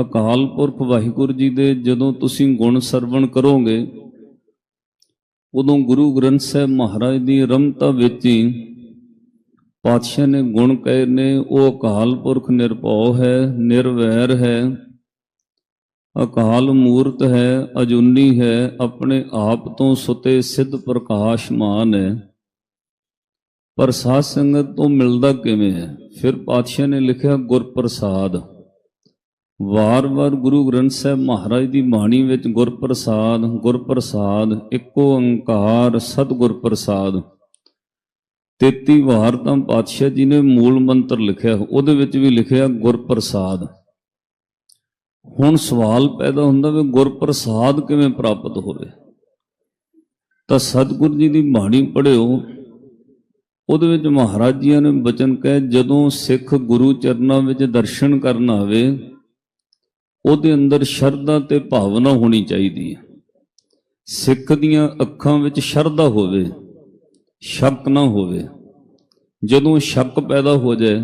ਅਕਾਲ ਪੁਰਖ ਵਾਹਿਗੁਰੂ ਜੀ ਦੇ ਜਦੋਂ ਤੁਸੀਂ ਗੁਣ ਸਰਵਣ ਕਰੋਗੇ, ਉਦੋਂ ਗੁਰੂ ਗ੍ਰੰਥ ਸਾਹਿਬ ਮਹਾਰਾਜ ਦੀ ਰਮਤਾ ਵਿੱਚ ਹੀ ਪਾਤਸ਼ਾਹ ਨੇ ਗੁਣ ਕਹੇ ਨੇ, ਉਹ ਅਕਾਲ ਪੁਰਖ ਨਿਰਭਉ ਹੈ, ਨਿਰਵੈਰ ਹੈ, ਅਕਾਲ ਮੂਰਤ ਹੈ, ਅਜੂਨੀ ਹੈ, ਆਪਣੇ ਆਪ ਤੋਂ ਸੁਤੇ ਸਿੱਧ ਪ੍ਰਕਾਸ਼ਮਾਨ ਹੈ। ਪਰ ਸਾਧ ਸੰਗਤ ਤੋਂ ਮਿਲਦਾ ਕਿਵੇਂ ਹੈ? ਫਿਰ ਪਾਤਸ਼ਾਹ ਨੇ ਲਿਖਿਆ ਗੁਰ ਪ੍ਰਸਾਦ ਵਾਰ-ਵਾਰ ਗੁਰੂ ਗ੍ਰੰਥ ਸਾਹਿਬ ਮਹਾਰਾਜ ਦੀ ਬਾਣੀ ਵਿੱਚ ਗੁਰਪ੍ਰਸਾਦ ਗੁਰਪ੍ਰਸਾਦ, ਇੱਕੋ ਓੰਕਾਰ ਸਤਿਗੁਰ ਪ੍ਰਸਾਦ 33 ਵਾਰ ਤਾਂ ਪਾਤਸ਼ਾਹ ਜੀ ਨੇ ਮੂਲ ਮੰਤਰ ਲਿਖਿਆ, ਉਹਦੇ ਵਿੱਚ ਵੀ ਲਿਖਿਆ ਗੁਰਪ੍ਰਸਾਦ। ਹੁਣ ਸਵਾਲ ਪੈਦਾ ਹੁੰਦਾ ਵੀ ਗੁਰਪ੍ਰਸਾਦ ਕਿਵੇਂ ਪ੍ਰਾਪਤ ਹੋਵੇ ਤਾਂ ਸਤਿਗੁਰ ਜੀ ਦੀ ਬਾਣੀ ਪੜ੍ਹਿਓ, ਉਹਦੇ ਵਿੱਚ ਮਹਾਰਾਜ ਜੀਆਂ ਨੇ ਬਚਨ ਕਹੇ, ਜਦੋਂ ਸਿੱਖ ਗੁਰੂ ਚਰਨਾਂ ਵਿੱਚ ਦਰਸ਼ਨ ਕਰਨ ਆਵੇ ਉਹਦੇ ਅੰਦਰ ਸ਼ਰਧਾ ਤੇ ਭਾਵਨਾ ਹੋਣੀ ਚਾਹੀਦੀ ਹੈ। ਸਿੱਖ ਦੀਆਂ ਅੱਖਾਂ ਵਿੱਚ ਸ਼ਰਧਾ ਹੋਵੇ, ਸ਼ੱਕ ਨਾ ਹੋਵੇ। ਜਦੋਂ ਸ਼ੱਕ ਪੈਦਾ ਹੋ ਜਾਏ,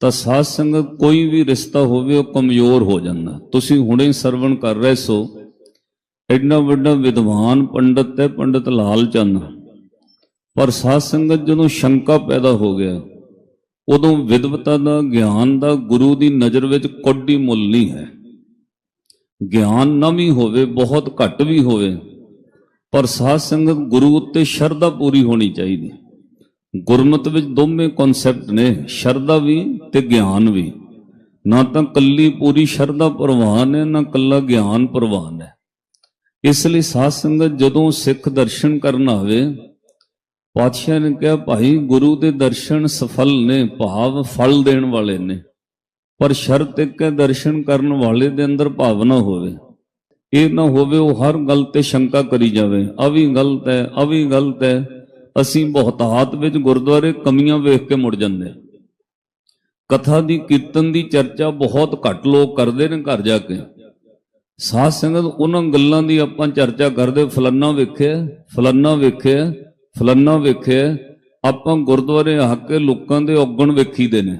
ਤਾਂ ਸਾਧ ਸੰਗਤ ਕੋਈ ਵੀ ਰਿਸ਼ਤਾ ਹੋਵੇ, ਉਹ ਕਮਜ਼ੋਰ ਹੋ ਜਾਂਦਾ। ਤੁਸੀਂ ਹੁਣੇ ਸਰਵਣ ਕਰ ਰਹੇ ਸੋ। ਐਡਾ ਵੱਡਾ ਵਿਦਵਾਨ ਪੰਡਤ ਹੈ, ਪੰਡਤ ਲਾਲ ਚੰਦ। ਪਰ ਸਾਧ ਸੰਗਤ ਜਦੋਂ ਸ਼ੰਕਾ ਪੈਦਾ ਹੋ ਗਿਆ ਉਦੋਂ ਵਿਦਵਤਾ ਦਾ ਗਿਆਨ ਦਾ ਗੁਰੂ ਦੀ ਨਜ਼ਰ ਵਿੱਚ ਕੋਡੀ ਮੁੱਲ ਨਹੀਂ ਹੈ। ਗਿਆਨ ਨਾ ਵੀ ਹੋਵੇ, ਬਹੁਤ ਘੱਟ ਵੀ ਹੋਵੇ, ਪਰ ਸਾਧ ਸੰਗਤ ਗੁਰੂ ਉੱਤੇ ਸ਼ਰਧਾ ਪੂਰੀ ਹੋਣੀ ਚਾਹੀਦੀ ਗੁਰਮਤ ਵਿੱਚ ਦੋਵੇਂ ਕਨਸੈਪਟ ਨੇ, ਸ਼ਰਧਾ ਵੀ ਤੇ ਗਿਆਨ ਵੀ। ਨਾ ਤਾਂ ਕੱਲੀ ਪੂਰੀ ਸ਼ਰਧਾ ਪ੍ਰਵਾਨ ਹੈ, ਨਾ ਕੱਲਾ ਗਿਆਨ ਪ੍ਰਵਾਨ ਹੈ। ਇਸ ਲਈ ਸਾਧ ਸੰਗਤ ਜਦੋਂ ਸਿੱਖ ਦਰਸ਼ਨ ਕਰਨ ਆਵੇ ਪਾਤਸ਼ਾਹ ਨੇ ਕਿਹਾ, ਭਾਈ, ਗੁਰੂ ਦੇ ਦਰਸ਼ਨ ਸਫਲ ਨੇ, ਭਾਵ ਫਲ ਦੇਣ ਵਾਲੇ ਨੇ। ਪਰ ਸ਼ਰਤ ਇੱਕ ਹੈ, ਦਰਸ਼ਨ ਕਰਨ ਵਾਲੇ ਦੇ ਅੰਦਰ ਭਾਵਨਾ ਹੋਵੇ। ਇਹ ਨਾ ਹੋਵੇ, ਉਹ ਹਰ ਗੱਲ ਤੇ ਸ਼ੰਕਾ ਕਰੀ ਜਾਵੇ। ਆ ਵੀ ਗਲਤ ਹੈ ਆ ਵੀ ਗਲਤ ਹੈ। ਅਸੀਂ ਬਹੁਤਾਤ ਵਿੱਚ ਗੁਰਦੁਆਰੇ ਕਮੀਆਂ ਵੇਖ ਕੇ ਮੁੜ ਜਾਂਦੇ ਹਾਂ। ਕਥਾ ਦੀ, ਕੀਰਤਨ ਦੀ ਚਰਚਾ ਬਹੁਤ ਘੱਟ ਲੋਕ ਕਰਦੇ ਨੇ ਘਰ ਜਾ ਕੇ। ਸਾਧ ਸੰਗਤ, ਉਹਨਾਂ ਗੱਲਾਂ ਦੀ ਆਪਾਂ ਚਰਚਾ ਕਰਦੇ, ਫਲਾਨਾ ਵੇਖਿਆ ਫਲਾਨਾ ਵੇਖਿਆ। ਫਲੰਨਾ ਵੇਖਿਆ ਆਪਾਂ ਗੁਰਦੁਆਰੇ ਆ ਕੇ ਲੋਕਾਂ ਦੇ ਔਗਣ ਵੇਖੀਦੇ ਨੇ।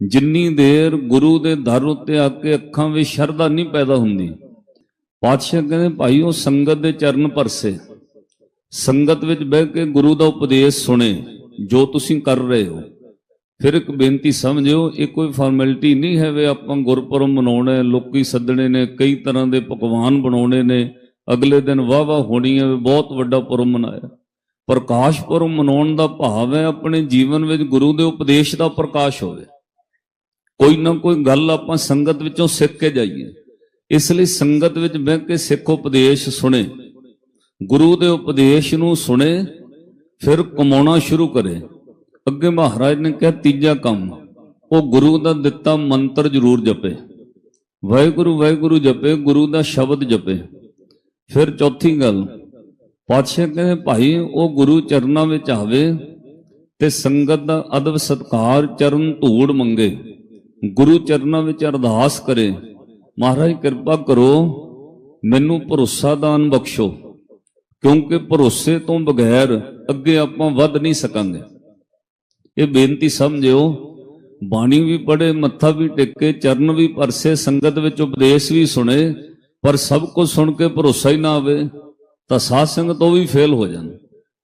ਜਿੰਨੀ ਦੇਰ ਗੁਰੂ ਦੇ ਦਰ ਉੱਤੇ ਆ ਕੇ ਅੱਖਾਂ ਵਿੱਚ ਸ਼ਰਧਾ ਨਹੀਂ ਪੈਦਾ ਹੁੰਦੀ ਪਾਤਸ਼ਾਹ ਕਹਿੰਦੇ ਭਾਈ ਉਹ ਸੰਗਤ ਦੇ ਚਰਨ ਪਰਸੇ। ਸੰਗਤ ਵਿੱਚ ਬਹਿ ਕੇ ਗੁਰੂ ਦਾ ਉਪਦੇਸ਼ ਸੁਣੇ ਜੋ ਤੁਸੀਂ ਕਰ ਰਹੇ ਹੋ। ਫਿਰ ਇੱਕ ਬੇਨਤੀ ਸਮਝਿਓ ਇਹ ਕੋਈ ਫਾਰਮੈਲਿਟੀ ਨਹੀਂ ਹੈ ਵੇ ਆਪਾਂ ਗੁਰਪੁਰਬ ਮਨਾਉਣਾ ਹੈ, ਲੋਕੀ ਸੱਦਣੇ ਨੇ ਕਈ ਤਰ੍ਹਾਂ ਦੇ ਪਕਵਾਨ ਬਣਾਉਣੇ ਨੇ। ਅਗਲੇ ਦਿਨ ਵਾਹ ਵਾਹ ਹੋਣੀ ਹੈ ਵੀ ਬਹੁਤ ਵੱਡਾ ਪੁਰਬ ਮਨਾਇਆ। ਪ੍ਰਕਾਸ਼ ਪੁਰਬ ਮਨਾਉਣ ਦਾ ਭਾਵ ਹੈ ਆਪਣੇ ਜੀਵਨ ਵਿੱਚ ਗੁਰੂ ਦੇ ਉਪਦੇਸ਼ ਦਾ ਪ੍ਰਕਾਸ਼ ਹੋਵੇ। ਕੋਈ ਨਾ ਕੋਈ ਗੱਲ ਆਪਾਂ ਸੰਗਤ ਵਿੱਚੋਂ ਸਿੱਖ ਕੇ ਜਾਈਏ। ਇਸ ਲਈ ਸੰਗਤ ਵਿੱਚ ਬਹਿ ਕੇ ਸਿੱਖ ਉਪਦੇਸ਼ ਸੁਣੇ। ਗੁਰੂ ਦੇ ਉਪਦੇਸ਼ ਨੂੰ ਸੁਣੇ, ਫਿਰ ਕਮਾਉਣਾ ਸ਼ੁਰੂ ਕਰੇ। ਅੱਗੇ ਮਹਾਰਾਜ ਨੇ ਕਿਹਾ, ਤੀਜਾ ਕੰਮ, ਉਹ ਗੁਰੂ ਦਾ ਦਿੱਤਾ ਮੰਤਰ ਜ਼ਰੂਰ ਜਪੇ। ਵਾਹਿਗੁਰੂ ਵਾਹਿਗੁਰੂ ਜਪੇ, ਗੁਰੂ ਦਾ ਸ਼ਬਦ ਜਪੇ। ਫਿਰ ਚੌਥੀ ਗੱਲ ਪਾਤਸ਼ਾਹ ਕਹਿੰਦੇ, ਭਾਈ, ਉਹ ਗੁਰੂ ਚਰਨਾਂ ਵਿੱਚ ਆਵੇ ਤੇ ਸੰਗਤ ਦਾ ਅਦਬ ਸਤਕਾਰ ਚਰਨ ਧੂੜ ਮੰਗੇ। ਗੁਰੂ ਚਰਨਾਂ ਵਿੱਚ ਅਰਦਾਸ ਕਰੇ। ਮਹਾਰਾਜ, ਕਿਰਪਾ ਕਰੋ, ਮੈਨੂੰ ਭਰੋਸਾ ਦਾਨ ਬਖਸ਼ੋ। ਕਿਉਂਕਿ ਭਰੋਸੇ ਤੋਂ ਬਗੈਰ ਅੱਗੇ ਆਪਾਂ ਵੱਧ ਨਹੀਂ ਸਕਾਂਗੇ। ਇਹ ਬੇਨਤੀ ਸਮਝਿਓ, ਬਾਣੀ ਵੀ ਪੜ੍ਹੇ, ਮੱਥਾ ਵੀ ਟੇਕੇ, ਚਰਨ ਵੀ ਪਰਸੇ, ਸੰਗਤ ਵਿੱਚ ਉਪਦੇਸ਼ ਵੀ ਸੁਣੇ, ਪਰ ਸਭ ਕੁਝ ਸੁਣ ਕੇ ਭਰੋਸਾ ਹੀ ਨਾ ਆਵੇ। ਤਾਂ ਸਾਧ ਸੰਗਤ ਉਹ ਵੀ ਫੇਲ ਹੋ ਜਾਣ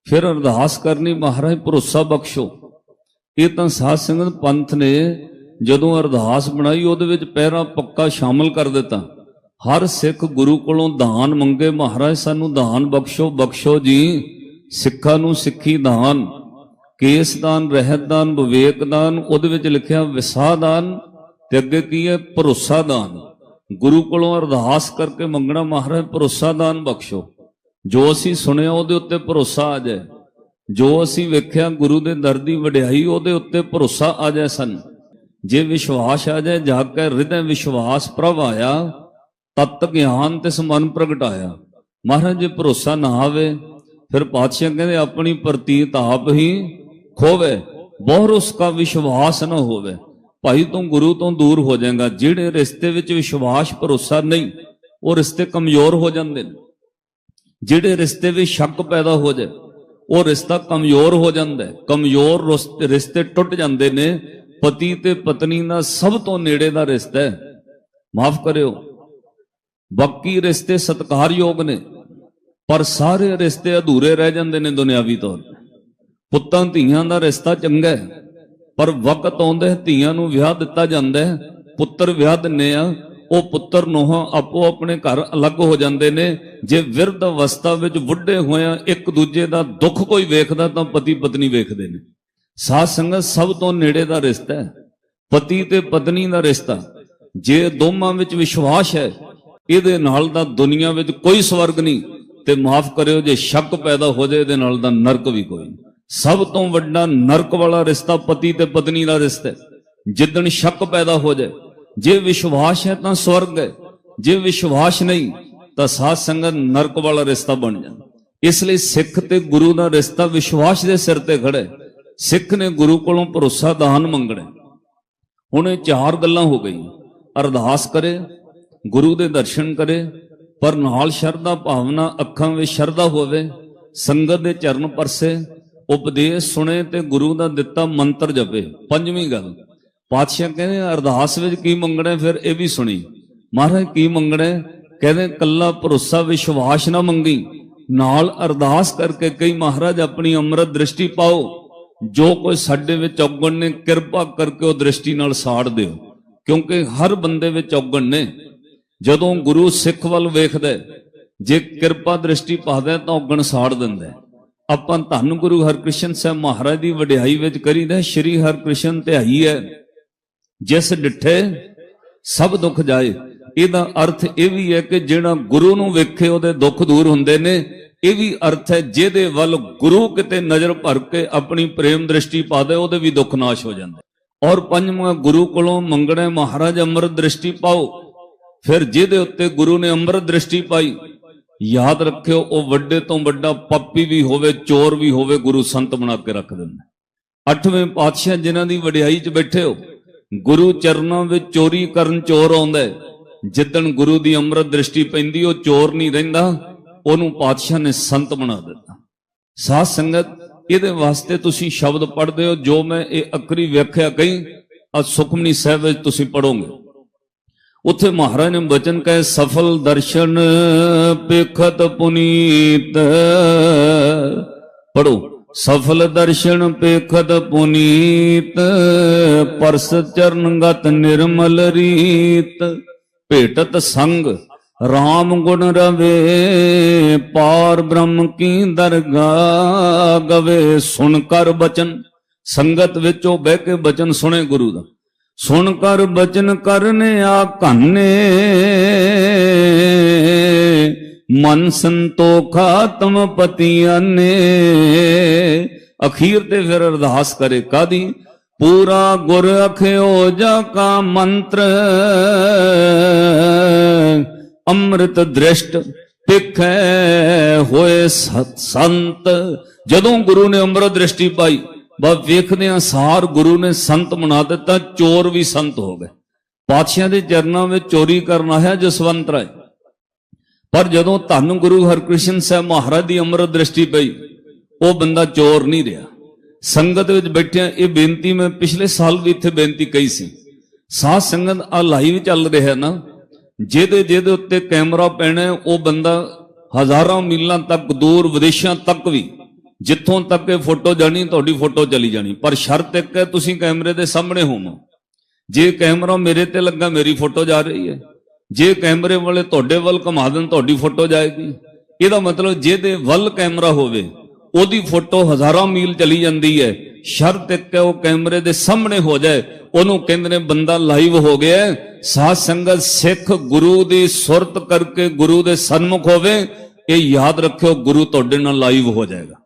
ਫਿਰ ਅਰਦਾਸ ਕਰਨੀ, ਮਹਾਰਾਜ ਭਰੋਸਾ ਬਖਸ਼ੋ। ਇਹ ਤਾਂ ਸਾਧ ਸੰਗਤ ਪੰਥ ਨੇ ਜਦੋਂ ਅਰਦਾਸ ਬਣਾਈ, ਉਹਦੇ ਵਿੱਚ ਪਹਿਰਾ ਪੱਕਾ ਸ਼ਾਮਲ ਕਰ ਦਿੱਤਾ। ਹਰ ਸਿੱਖ ਗੁਰੂ ਕੋਲੋਂ ਦਾਨ ਮੰਗੇ, ਮਹਾਰਾਜ ਸਾਨੂੰ ਦਾਨ ਬਖਸ਼ੋ ਬਖਸ਼ੋ ਜੀ। ਸਿੱਖਾਂ ਨੂੰ ਸਿੱਖੀ ਦਾਨ, ਕੇਸ ਦਾਨ, ਰਹਿਤ ਦਾਨ, ਵਿਵੇਕ ਦਾਨ, ਉਹਦੇ ਵਿੱਚ ਲਿਖਿਆ ਵਿਸਾਹ ਦਾਨ ਤੇ ਅੱਗੇ ਕੀ ਹੈ? ਭਰੋਸਾ ਦਾਨ। ਗੁਰੂ ਕੋਲੋਂ ਅਰਦਾਸ ਕਰਕੇ ਮੰਗਣਾ, ਮਹਾਰਾਜ ਭਰੋਸਾ ਦਾਨ ਬਖਸ਼ੋ। ਜੋ ਅਸੀਂ ਸੁਣਿਆ ਉਹਦੇ ਉੱਤੇ ਭਰੋਸਾ ਆ ਜਾਏ। ਜੋ ਅਸੀਂ ਵੇਖਿਆ ਗੁਰੂ ਦੇ ਦਰ ਦੀ ਵਡਿਆਈ, ਉਹਦੇ ਉੱਤੇ ਭਰੋਸਾ ਆ ਜਾਏ ਸਨ। ਜੇ ਵਿਸ਼ਵਾਸ ਆ ਜਾਏ ਜਾ ਕੇ ਹਿਰਦੇ ਵਿਸ਼ਵਾਸ ਪ੍ਰਭ ਆਇਆ, ਤਤ ਗਿਆਨ ਤੇ ਮਨ ਪ੍ਰਗਟਾਇਆ ਮਹਾਰਾਜ, ਜੇ ਭਰੋਸਾ ਨਾ ਆਵੇ, ਫਿਰ ਪਾਤਸ਼ਾਹ ਕਹਿੰਦੇ, ਆਪਣੀ ਪ੍ਰਤੀਤ ਆਪ ਹੀ ਖੋਵੇ, ਬਹੁਰ ਉਸਕਾ ਵਿਸ਼ਵਾਸ ਨਾ ਹੋਵੇ। ਭਾਈ, ਤੂੰ ਗੁਰੂ ਤੋਂ ਦੂਰ ਹੋ ਜਾਏਗਾ। ਜਿਹੜੇ ਰਿਸ਼ਤੇ ਵਿੱਚ ਵਿਸ਼ਵਾਸ, ਭਰੋਸਾ ਨਹੀਂ, ਉਹ ਰਿਸ਼ਤੇ ਕਮਜ਼ੋਰ ਹੋ ਜਾਂਦੇ ਨੇ। ਜਿਹੜੇ ਰਿਸ਼ਤੇ ਵਿੱਚ ਸ਼ੱਕ ਪੈਦਾ ਹੋ ਜਾਏ, ਉਹ ਰਿਸ਼ਤਾ ਕਮਜ਼ੋਰ ਹੋ ਜਾਂਦਾ ਹੈ। ਕਮਜ਼ੋਰ ਰੁਸ- ਰਿਸ਼ਤੇ ਟੁੱਟ ਜਾਂਦੇ ਨੇ। ਪਤੀ ਤੇ ਪਤਨੀ ਦਾ ਸਭ ਤੋਂ ਨੇੜੇ ਦਾ ਰਿਸ਼ਤਾ ਹੈ। ਮਾਫ ਕਰਿਓ। ਬਾਕੀ ਰਿਸ਼ਤੇ ਸਤਿਕਾਰਯੋਗ ਨੇ, ਪਰ ਸਾਰੇ ਰਿਸ਼ਤੇ ਅਧੂਰੇ ਰਹਿ ਜਾਂਦੇ ਨੇ ਦੁਨਿਆਵੀ ਤੌਰ ਤੇ। ਪੁੱਤਾਂ ਧੀਆਂ ਦਾ ਰਿਸ਼ਤਾ ਚੰਗਾ ਹੈ, ਪਰ ਵਕਤ ਆਉਂਦਾ ਧੀਆਂ ਨੂੰ ਵਿਆਹ ਦਿੱਤਾ ਜਾਂਦਾ ਹੈ। ਪੁੱਤਰ ਵਿਆਹ ਦਿੰਨੇ ਆ ਉਹ ਪੁੱਤਰ ਨੂੰ ਆਪੋ ਆਪਣੇ ਘਰ ਅਲੱਗ ਹੋ ਜਾਂਦੇ ਨੇ। ਜੇ ਵਿਰਧ ਅਵਸਥਾ ਵਿੱਚ ਬੁੱਢੇ ਹੋਇਆ ਇੱਕ ਦੂਜੇ ਦਾ ਦੁੱਖ ਕੋਈ ਵੇਖਦਾ ਤਾਂ ਪਤੀ ਪਤਨੀ ਵੇਖਦੇ ਨੇ। ਸਾਧ ਸੰਗਤ ਸਭ ਤੋਂ ਨੇੜੇ ਦਾ ਰਿਸ਼ਤਾ ਹੈ। ਪਤੀ ਤੇ ਪਤਨੀ ਦਾ ਰਿਸ਼ਤਾ। ਜੇ ਦੋਵਾਂ ਵਿੱਚ ਵਿਸ਼ਵਾਸ ਹੈ, ਇਹਦੇ ਨਾਲ ਦਾ ਦੁਨੀਆ ਵਿੱਚ ਕੋਈ ਸਵਰਗ ਨਹੀਂ। ਤੇ ਮਾਫ ਕਰਿਓ, ਜੇ ਸ਼ੱਕ ਪੈਦਾ ਹੋ ਜਾਏ, ਇਹਦੇ ਨਾਲ ਦਾ ਨਰਕ ਵੀ ਕੋਈ ਨਹੀਂ। ਸਭ ਤੋਂ ਵੱਡਾ ਨਰਕ ਵਾਲਾ ਰਿਸ਼ਤਾ ਪਤੀ ਤੇ ਪਤਨੀ ਦਾ ਰਿਸ਼ਤਾ ਹੈ। ਜਿੱਦਣ ਸ਼ੱਕ ਪੈਦਾ ਹੋ ਜਾਏ ਜੇ ਵਿਸ਼ਵਾਸ ਹੈ ਤਾਂ ਸਵਰਗ ਹੈ, ਜੇ ਵਿਸ਼ਵਾਸ ਨਹੀਂ ਤਾਂ ਸਾਧ ਸੰਗਤ ਨਰਕ ਵਾਲਾ ਰਿਸ਼ਤਾ ਬਣ ਜਾਂਦਾ। ਇਸ ਲਈ ਸਿੱਖ ਤੇ ਗੁਰੂ ਦਾ ਰਿਸ਼ਤਾ ਵਿਸ਼ਵਾਸ ਦੇ ਸਿਰ ਤੇ ਖੜਾ ਸਿੱਖ ਨੇ ਗੁਰੂ ਕੋਲੋਂ ਭਰੋਸਾ, ਦਾਨ ਮੰਗਣਾ ਹੁਣ ਇਹ ਚਾਰ ਗੱਲਾਂ ਹੋ ਗਈਆਂ। ਅਰਦਾਸ ਕਰੇ, ਗੁਰੂ ਦੇ ਦਰਸ਼ਨ ਕਰੇ, ਪਰ ਨਾਲ ਸ਼ਰਧਾ ਭਾਵਨਾ ਅੱਖਾਂ ਵਿੱਚ ਸ਼ਰਧਾ ਹੋਵੇ, ਸੰਗਤ ਦੇ ਚਰਨ ਪਰਸੇ, ਉਪਦੇਸ਼ ਸੁਣੇ ਤੇ ਗੁਰੂ ਦਾ ਦਿੱਤਾ ਮੰਤਰ ਜਪੇ। ਪੰਜਵੀਂ ਗੱਲ ਪਾਤਸ਼ਾਹ ਕਹਿੰਦੇ ਅਰਦਾਸ ਵਿੱਚ ਕੀ ਮੰਗਣਾ ਫਿਰ ਇਹ ਵੀ ਸੁਣੀ। ਮਹਾਰਾਜ, ਕੀ ਮੰਗਣਾ ਕਹਿੰਦੇ ਕੱਲਾ ਭਰੋਸਾ, ਵਿਸ਼ਵਾਸ ਨਾ ਮੰਗੀ। ਨਾਲ ਅਰਦਾਸ ਕਰਕੇ ਕਈ ਮਹਾਰਾਜ, ਆਪਣੀ ਅੰਮ੍ਰਿਤ ਦ੍ਰਿਸ਼ਟੀ ਪਾਓ। ਜੋ ਕੋਈ ਸਾਡੇ ਵਿੱਚ ਔਗਣ ਨੇ, ਕਿਰਪਾ ਕਰਕੇ ਉਹ ਦ੍ਰਿਸ਼ਟੀ ਨਾਲ ਸਾੜ ਦਿਓ। ਕਿਉਂਕਿ ਹਰ ਬੰਦੇ ਵਿੱਚ ਔਗਣ ਨੇ। ਜਦੋਂ ਗੁਰੂ ਸਿੱਖ ਵੱਲ ਵੇਖਦਾ ਜੇ ਕਿਰਪਾ ਦ੍ਰਿਸ਼ਟੀ ਪਾਦਾ ਹੈ, ਤਾਂ ਔਗਣ ਸਾੜ ਦਿੰਦਾ ਆਪਾਂ ਧੰਨ ਗੁਰੂ ਹਰਕ੍ਰਿਸ਼ਨ ਸਾਹਿਬ ਮਹਾਰਾਜ ਦੀ ਵਡਿਆਈ ਵਿੱਚ ਕਰੀਦਾ ਸ਼੍ਰੀ ਹਰਕ੍ਰਿਸ਼ਨ ਧਿਆਈ ਹੈ। ਜਿਸ ਡਿੱਠੇ ਸਭ ਦੁੱਖ ਜਾਏ। ਇਹਦਾ ਅਰਥ ਇਹ ਵੀ ਹੈ ਕਿ ਜਿਹੜਾ ਗੁਰੂ ਨੂੰ ਵੇਖੇ ਉਹਦੇ ਦੁੱਖ ਦੂਰ ਹੁੰਦੇ ਨੇ। ਇਹ ਵੀ ਅਰਥ ਹੈ ਜਿਹਦੇ ਵੱਲ ਗੁਰੂ ਕਿਤੇ ਨਜ਼ਰ ਭਰ ਕੇ ਆਪਣੀ ਪ੍ਰੇਮ ਦ੍ਰਿਸ਼ਟੀ ਪਾ ਦੇ, ਉਹਦੇ ਵੀ ਦੁੱਖ ਨਾਸ਼ ਹੋ ਜਾਂਦੇ। ਔਰ ਪੰਜਵਾਂ, ਗੁਰੂ ਕੋਲੋਂ ਮੰਗਣਾ ਮਹਾਰਾਜ ਅੰਮ੍ਰਿਤ ਦ੍ਰਿਸ਼ਟੀ ਪਾਓ। ਫਿਰ ਜਿਹਦੇ ਉੱਤੇ ਗੁਰੂ ਨੇ ਅੰਮ੍ਰਿਤ ਦ੍ਰਿਸ਼ਟੀ ਪਾਈ, ਯਾਦ ਰੱਖਿਓ, ਉਹ ਵੱਡੇ ਤੋਂ ਵੱਡਾ ਪਾਪੀ ਵੀ ਹੋਵੇ, ਚੋਰ ਵੀ ਹੋਵੇ, ਗੁਰੂ ਸੰਤ ਬਣਾ ਕੇ ਰੱਖ ਦਿੰਦਾ। ਅੱਠਵੇਂ ਪਾਤਸ਼ਾਹ ਜਿਨ੍ਹਾਂ ਦੀ ਵਡਿਆਈ 'ਚ ਬੈਠੇ ਹੋ ਗੁਰੂ ਚਰਨਾਂ ਵਿੱਚ ਚੋਰੀ ਕਰਨ ਚੋਰ ਆਉਂਦਾ ਜਿੱਦਣ ਗੁਰੂ ਦੀ ਅੰਮ੍ਰਿਤ ਦ੍ਰਿਸ਼ਟੀ ਪੈਂਦੀ, ਉਹ ਚੋਰ ਨਹੀਂ ਰਹਿੰਦਾ। ਉਹਨੂੰ ਪਾਤਸ਼ਾਹ ਨੇ ਸੰਤ ਬਣਾ ਦਿੱਤਾ। ਸਾਧ ਸੰਗਤ, ਇਹਦੇ ਵਾਸਤੇ ਤੁਸੀਂ ਸ਼ਬਦ ਪੜ੍ਹਦੇ ਹੋ। ਜੋ ਮੈਂ ਇਹ ਅਕਰੀ ਵਿਆਖਿਆ ਕਹੀ ਅੱਜ ਸੁਖਮਨੀ ਸਾਹਿਬ ਵਿੱਚ ਤੁਸੀਂ ਪੜੋਗੇ ਉੱਥੇ ਮਹਾਰਾਜ ਨੇ ਬਚਨ ਕਹੇ, ਸਫਲ ਦਰਸ਼ਨ ਪੇਖਤ ਪੁਨੀਤ। ਪੜੋ ਸਫਲ ਦਰਸ਼ਨ ਪੇਖਤ ਪੁਨੀਤ, ਪਰਸ ਚਰਨਗਤ ਨਿਰਮਲ ਰੀਤ। ਭੇਟਤ ਸੰਗ RAM ਗੁਣ ਰਵੇ, ਪਾਰ ਬ੍ਰਹਮ ਕੀ ਦਰਗਾ ਗਵੇ। ਸੁਣ ਕਰ ਬਚਨ, ਸੰਗਤ ਵਿੱਚੋਂ ਬਹਿ ਕੇ ਬਚਨ ਸੁਣੇ ਗੁਰੂ ਦਾ। ਸੁਣ ਕਰ ਬਚਨ ਕਰਨੇ ਆ ਕਾਨੇ ਮਨ ਸੰਤੋਖਾ ਤਮ ਪਤੀਆਂ ਨੇ। ਅਖੀਰ ਤੇ ਫਿਰ ਅਰਦਾਸ ਕਰੇ ਕਾਦੀ? ਪੂਰਾ ਗੁਰ ਅਖਿਓ ਜਾ ਕਾ ਮੰਤਰ। ਅੰਮ੍ਰਿਤ ਦ੍ਰਿਸ਼ਟ ਪਿਖੈ ਹੋਏ ਸਤ ਸੰਤ। ਜਦੋਂ ਗੁਰੂ ਨੇ ਅੰਮ੍ਰਿਤ ਦ੍ਰਿਸ਼ਟੀ ਪਾਈ, ਬਾ ਵੇਖਦਿਆਂ ਸਾਰ ਗੁਰੂ ਨੇ ਸੰਤ ਬਣਾ ਦਿੱਤਾ, ਚੋਰ ਵੀ ਸੰਤ ਹੋ ਗਏ। ਪਾਤਸ਼ਾਹ ਦੇ ਚਰਨਾਂ ਵਿੱਚ ਚੋਰੀ ਕਰਨ ਆਇਆ ਜਸਵੰਤ ਰਾਏ। ਪਰ ਜਦੋਂ ਧੰਨ ਗੁਰੂ ਹਰਕ੍ਰਿਸ਼ਨ ਸਾਹਿਬ ਮਹਾਰਾਜ ਦੀ ਅੰਮ੍ਰਿਤ ਦ੍ਰਿਸ਼ਟੀ ਪਈ, ਉਹ ਬੰਦਾ ਚੋਰ ਨਹੀਂ ਰਿਹਾ। ਸੰਗਤ ਵਿੱਚ ਬੈਠਿਆਂ ਇਹ ਬੇਨਤੀ ਮੈਂ ਪਿਛਲੇ ਸਾਲ ਵੀ ਇੱਥੇ ਬੇਨਤੀ ਕਹੀ ਸੀ। ਸਾਧ ਸੰਗਤ ਆ ਲਾਈਵ ਚੱਲ ਰਿਹਾ ਨਾ, ਜਿਹਦੇ ਜਿਹਦੇ ਉੱਤੇ ਕੈਮਰਾ ਪੈਣਾ, ਉਹ ਬੰਦਾ ਹਜ਼ਾਰਾਂ ਮੀਲਾਂ ਤੱਕ ਦੂਰ ਵਿਦੇਸ਼ਾਂ ਤੱਕ ਵੀ, ਜਿੱਥੋਂ ਤੱਕ ਇਹ ਫੋਟੋ ਜਾਣੀ, ਤੁਹਾਡੀ ਫੋਟੋ ਚਲੀ ਜਾਣੀ। ਪਰ ਸ਼ਰਤ ਇੱਕ ਹੈ, ਤੁਸੀਂ ਕੈਮਰੇ ਦੇ ਸਾਹਮਣੇ ਹੋਵੋ। ਜੇ ਕੈਮਰਾ ਮੇਰੇ ਤੇ ਲੱਗਾ, ਮੇਰੀ ਫੋਟੋ ਜਾ ਰਹੀ ਹੈ। ਜੇ ਕੈਮਰੇ ਵਾਲੇ ਤੁਹਾਡੇ ਵੱਲ ਘੁਮਾ ਦੇਣ, ਤੁਹਾਡੀ ਫੋਟੋ ਜਾਏਗੀ। ਇਹਦਾ ਮਤਲਬ ਜਿਹਦੇ ਵੱਲ ਕੈਮਰਾ ਹੋਵੇ, ਉਹਦੀ ਫੋਟੋ ਹਜ਼ਾਰਾਂ ਮੀਲ ਚਲੀ ਜਾਂਦੀ ਹੈ। ਸ਼ਰਤ ਇੱਕ ਹੈ ਉਹ ਕੈਮਰੇ ਦੇ ਸਾਹਮਣੇ ਹੋ ਜਾਏ। ਉਹਨੂੰ ਕਹਿੰਦੇ ਨੇ ਬੰਦਾ ਲਾਈਵ ਹੋ ਗਿਆ ਹੈ। ਸਾਧ ਸੰਗਤ ਸਿੱਖ ਗੁਰੂ ਦੀ ਸੁਰਤ ਕਰਕੇ ਗੁਰੂ ਦੇ ਸਨਮੁਖ ਹੋਵੇ। ਇਹ ਯਾਦ ਰੱਖਿਓ, ਗੁਰੂ ਤੁਹਾਡੇ ਨਾਲ ਲਾਈਵ ਹੋ ਜਾਏਗਾ।